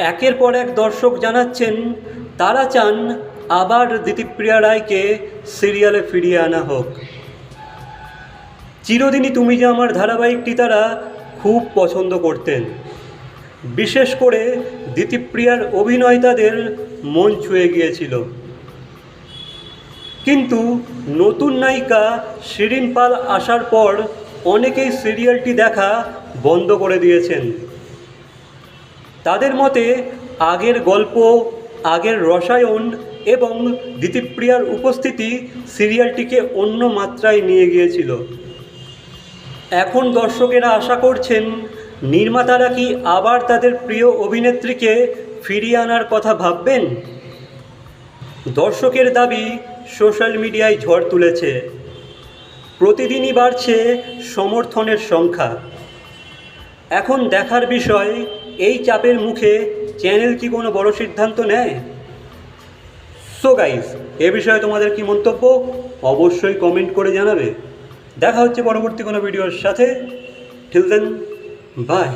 একের পর এক দর্শক জানাচ্ছেন, তারা চান আবার দিতিপ্রিয়া রায়কে সিরিয়ালে ফিরিয়ে আনা হোক। চিরদিনই তুমি যে আমার ধারাবাহিকটি তারা খুব পছন্দ করতেন। বিশেষ করে দিতিপ্রিয়ার অভিনয় তাদের মন ছুঁয়ে গিয়েছিল। কিন্তু নতুন নায়িকা শিরিন পাল আসার পর অনেকেই সিরিয়ালটি দেখা বন্ধ করে দিয়েছেন। তাদের মতে, আগের গল্প, আগের রসায়ন এবং দিতিপ্রিয়ার উপস্থিতি সিরিয়ালটিকে অন্য মাত্রায় নিয়ে গিয়েছিল। এখন দর্শকেরা আশা করছেন, নির্মাতারা কি আবার তাদের প্রিয় অভিনেত্রীকে ফিরিয়ে আনার কথা ভাববেন? দর্শকের দাবি, সোশ্যাল মিডিয়ায় ঝড় তুলেছে। প্রতিদিনই বাড়ছে সমর্থনের সংখ্যা। এখন দেখার বিষয়, এই চাপের মুখে চ্যানেল কি কোনো বড় সিদ্ধান্ত নেয়? সো গাইস এ বিষয়ে তোমাদের কি মন্তব্য? অবশ্যই কমেন্ট করে জানাবে। দেখা হচ্ছে পরবর্তী কোনো ভিডিওর সাথে। ঠিক দেন বাই